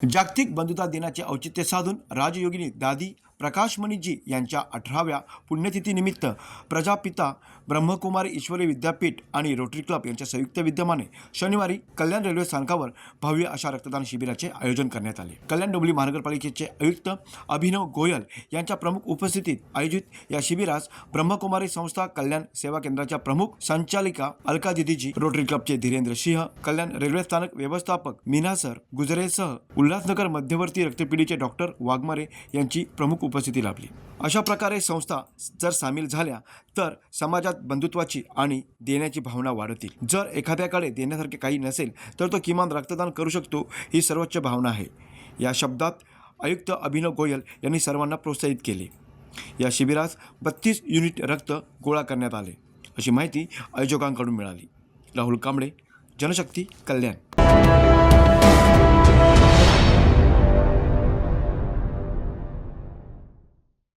जागतिक बंधुता दिनाचे औचित्य साधून राजयोगिनी दादी प्रकाशमणीजी यांच्या अठराव्या पुण्यतिथीनिमित्त प्रजापिता ब्रह्मकुमारी ईश्वरी विद्यापीठ आणि रोटरी क्लब यांच्या संयुक्त विद्यमाने शनिवारी कल्याण रेल्वे स्थानकावर भव्य अशा रक्तदान शिबिराचे आयोजन करण्यात आले. कल्याण डोंबली महानगरपालिकेचे आयुक्त अभिनव गोयल यांच्या प्रमुख उपस्थितीत आयोजित या शिबिरास ब्रह्मकुमारी संस्था कल्याण सेवा केंद्राच्या प्रमुख संचालिका अलका दिदीजी रोटरी क्लबचे धीरेंद्र सिंह कल्याण रेल्वे स्थानक व्यवस्थापक मीनासर गुजरेसह उल्हासनगर मध्यवर्ती रक्तपिढीचे डॉक्टर वाघमारे यांची प्रमुख उपस्थिती लाभली. अशा प्रकारे संस्था जर सामील झाल्या तर समाजात बंधुत्वाची आणि देण्याची भावना वाढतील. जर एखाद्याकडे देण्यासारखे काही नसेल तर तो किमान रक्तदान करू शकतो ही सर्वोच्च भावना आहे. या शब्दात आयुक्त अभिनव गोयल यांनी सर्वांना प्रोत्साहित केले. या शिबिरास बत्तीस युनिट रक्त गोळा करण्यात आले. अशी माहिती आयोजकांकडून मिळाली. राहुल कांबळे जनशक्ती कल्याण.